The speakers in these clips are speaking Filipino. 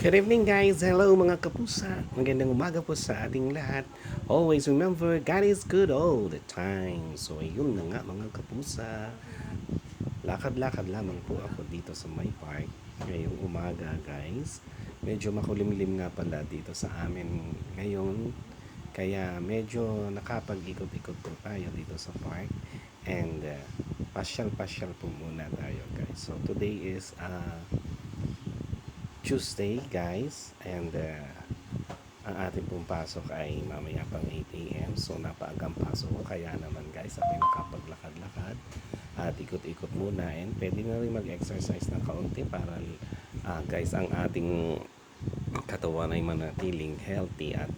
Good evening guys! Hello mga kapusa! Magandang umaga po sa ating lahat. Always remember, God is good all the time. So ayun na nga mga kapusa. Lakad-lakad lamang po ako dito sa my park ngayong umaga guys. Medyo makulimlim nga pala dito sa amin ngayon. Kaya medyo nakapag-ikot-ikot po tayo dito sa park. And uh, pasyal-pasyal po muna tayo guys. So today is uh, Tuesday, guys. And uh, ang ating pong pasok ay mamaya pang 8 a.m. So, napaagang pasok ko. Kaya naman, guys, ako nakapaglakad-lakad at ikot-ikot muna. And pwede na rin mag-exercise ng kaunti para, uh, guys, ang ating katawan ay manatiling healthy at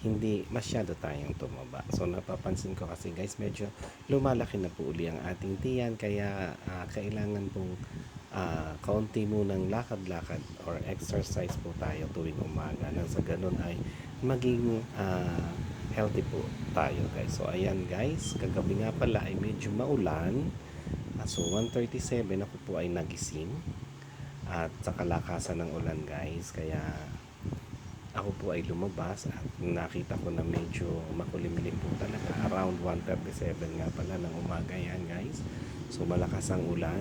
hindi masyado tayong tumaba. So napapansin ko kasi guys, medyo lumalaki na po uli ang ating tiyan kaya ah, kailangan pong ah, kaunti munang lakad-lakad or exercise po tayo tuwing umaga. Nang sa ganun ay maging ah, healthy po tayo guys. So ayan guys, kagabi nga pala ay medyo maulan. Ah, so 1.37 ako po ay nagising at sa kalakasan ng ulan guys. Kaya ako po ay lumabas at nakita ko na medyo makulimlim po talaga. Around 1.37 nga pala ng umaga yan guys. So malakas ang ulan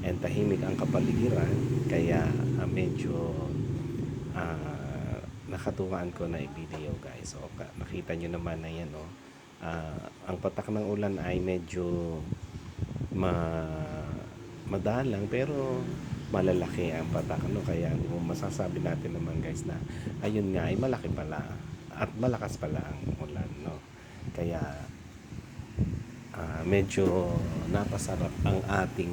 and tahimik ang kapaligiran kaya ah, medyo ah, nakatuwaan ko na i-video guys. So nakita nyo naman na yan oh. Ah, ang patak ng ulan ay medyo ma madalang pero malalaki ang patak no kaya masasabi natin naman guys na ayun nga ay malaki pala at malakas pala ang ulan no? Kaya ah, medyo napasarap ang ating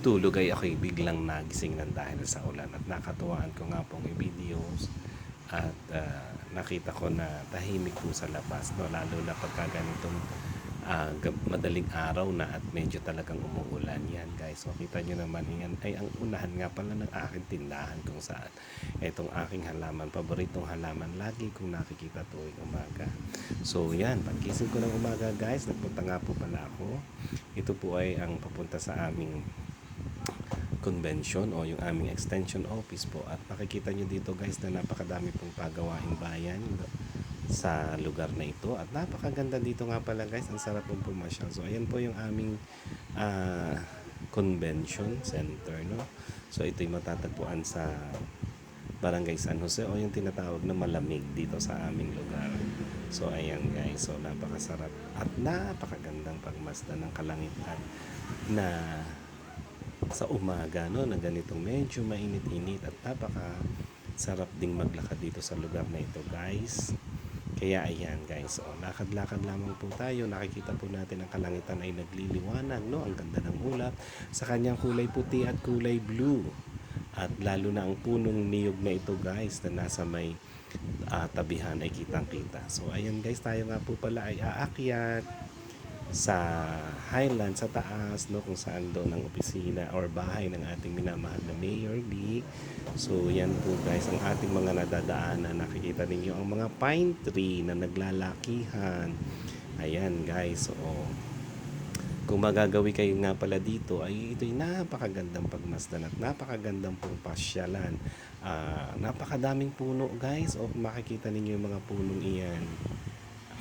tulog ay ako'y biglang nagising ng dahil sa ulan. At nakatuwaan ko nga pong i-videos at ah, nakita ko na tahimik po sa labas no? Lalo na pagka ganitong gab- madaling araw na at medyo talagang umuulan yan guys. So kita nyo naman yan ay ang unahan nga pala ng aking tindahan kung saan itong aking halaman paboritong halaman lagi kong nakikita tuwing umaga. So yan pagkising ko ng umaga guys nagpunta nga po pala ako. Ito po ay ang papunta sa aming convention o yung aming extension office po. At makikita nyo dito guys na napakadami pong pagawaing bayan sa lugar na ito. At napakaganda dito nga pala guys. Ang sarap pong pumasyal. So ayan po yung aming ah, convention center no? So ito'y matatagpuan sa Barangay San Jose o yung tinatawag na malamig dito sa aming lugar. So ayan guys. So napakasarap at napakagandang pagmasdan ng kalangitan na sa umaga no na ganitong medyo mainit-init at napaka sarap ding maglakad dito sa lugar na ito guys kaya ayan guys, oh, lakad-lakad lamang po tayo. Nakikita po natin ang kalangitan ay nagliliwanag, no? Ang ganda ng ulap sa kanyang kulay puti at kulay blue. At lalo na ang punong niyog na ito guys na nasa may ah, tabihan ay kitang-kita. So ayan guys, tayo nga po pala ay aakyat sa Highland sa taas no kung saan doon ang opisina or bahay ng ating minamahal na Mayor Lee. So yan po guys ang ating mga nadadaanan nakikita ninyo ang mga pine tree na naglalakihan. Ayan guys. So kung magagawi kayo nga pala dito ay ito'y napakagandang pagmasdan at napakagandang pong pasyalan. Ah, napakadaming puno guys. O kung makikita ninyo yung mga punong iyan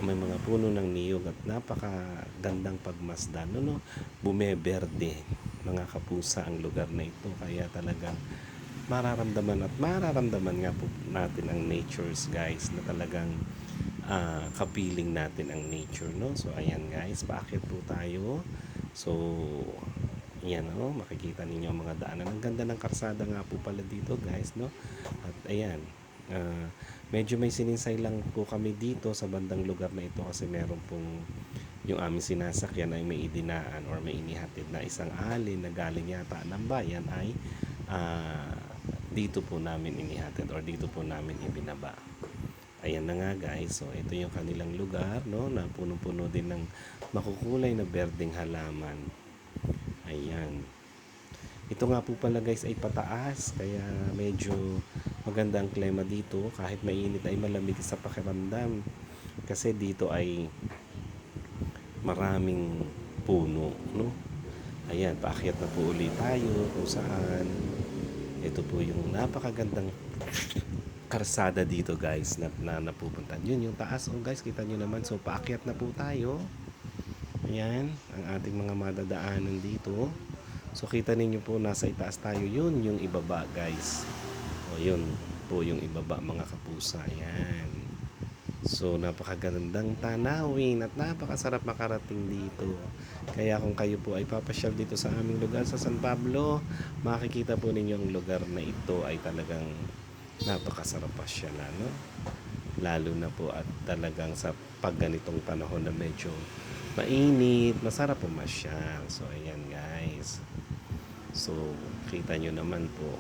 may mga puno ng niyog at napakagandang pagmasdan. No, no? Bumeberde, mga kapusa ang lugar na ito. Kaya talagang mararamdaman at mararamdaman nga po natin ang natures guys na talagang ah, kapiling natin ang nature no so ayan guys paakit po tayo so yan no makikita ninyo ang mga daanan ang ganda ng karsada nga po pala dito guys no at ayan ah, medyo may sininsay lang po kami dito sa bandang lugar na ito kasi meron pong yung aming sinasakyan ay may idinaan or may inihatid na isang alin na galing yata ng bayan ay ah, dito po namin inihatid or dito po namin ibinaba. Ayan na nga guys, so ito yung kanilang lugar no na puno-puno din ng makukulay na berdeng halaman. Ayan. Ito nga po pala guys ay pataas kaya medyo maganda ang klima dito kahit mainit ay malamig sa pakiramdam kasi dito ay maraming puno no. Ayan, paakyat na po ulit tayo kung saan Ito po yung napakagandang karsada dito guys na, na napupuntan. Yun yung taas. Oh guys, kita nyo naman. So paakyat na po tayo. Ayan, ang ating mga madadaanan dito. So kita ninyo po nasa itaas tayo. Yun yung ibaba guys. O yun po yung ibaba mga kapusa. Ayan. So napakagandang tanawin at napakasarap makarating dito. Kaya kung kayo po ay papasyal dito sa aming lugar sa San Pablo, makikita po ninyo ang lugar na ito ay talagang napakasarap pasyalan. No? Lalo na po at talagang sa pag ganitong panahon na medyo mainit, masarap pumasyal. So ayan guys. So kita nyo naman po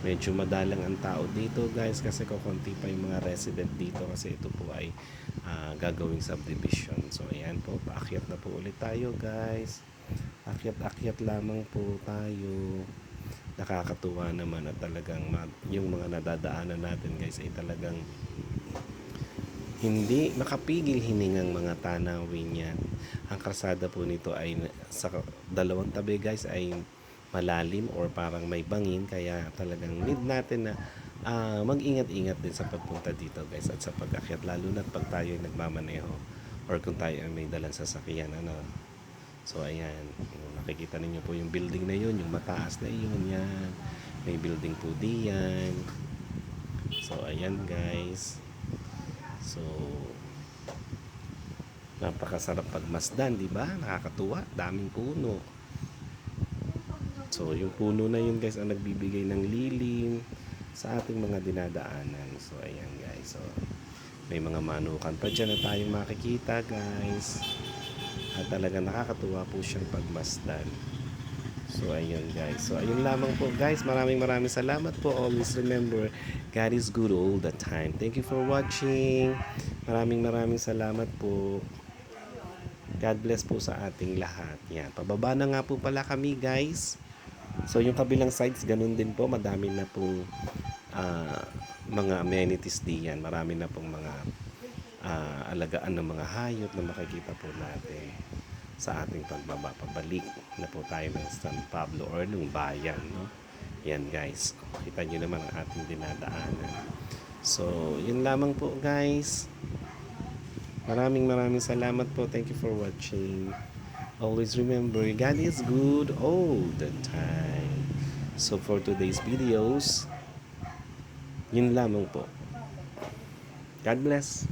medyo madalang ang tao dito guys kasi kukunti pa yung mga resident dito kasi ito po ay ah, gagawing subdivision. So ayan po paakyat na po ulit tayo guys. Akyat-akyat lamang po tayo. Nakakatuwa naman at talagang yung mga nadadaanan natin guys ay talagang hindi makapigil hiningang mga tanawin yan. Ang karsada po nito ay sa dalawang tabi guys ay malalim or parang may bangin kaya talagang need natin na ah, mag-ingat-ingat din sa pagpunta dito guys at sa pag-akyat lalo na pag tayo ay nagmamaneho or kung tayo ay may dalang sasakyan ano. So ayan, nakikita ninyo po yung building na yun, yung mataas na yun yan. May building po diyan. So ayan guys. So, napakasarap pagmasdan, di ba? Nakakatuwa, daming puno. So, yung puno na yun guys ang nagbibigay ng lilim sa ating mga dinadaanan. So, ayan guys. So, may mga manukan pa dyan na tayong makikita guys. At talaga nakakatuwa po siyang pagmasdan. So, ayun guys. So, ayun lamang po guys. Maraming maraming salamat po. Always remember, God is good all the time. Thank you for watching. Maraming maraming salamat po. God bless po sa ating lahat. Yan. Pababa na nga po pala kami guys. So, yung kabilang sides, ganun din po. Madami na pong ah, mga amenities diyan. Marami na pong mga ah, alagaan ng mga hayop na makikita po natin sa ating pagbaba. Pabalik na po tayo ng San Pablo or ng bayan no? Yan guys. Kita nyo naman ang ating dinadaanan. So yun lamang po guys. Maraming maraming salamat po. Thank you for watching always remember God is good all the time. So for today's videos yun lamang po. God bless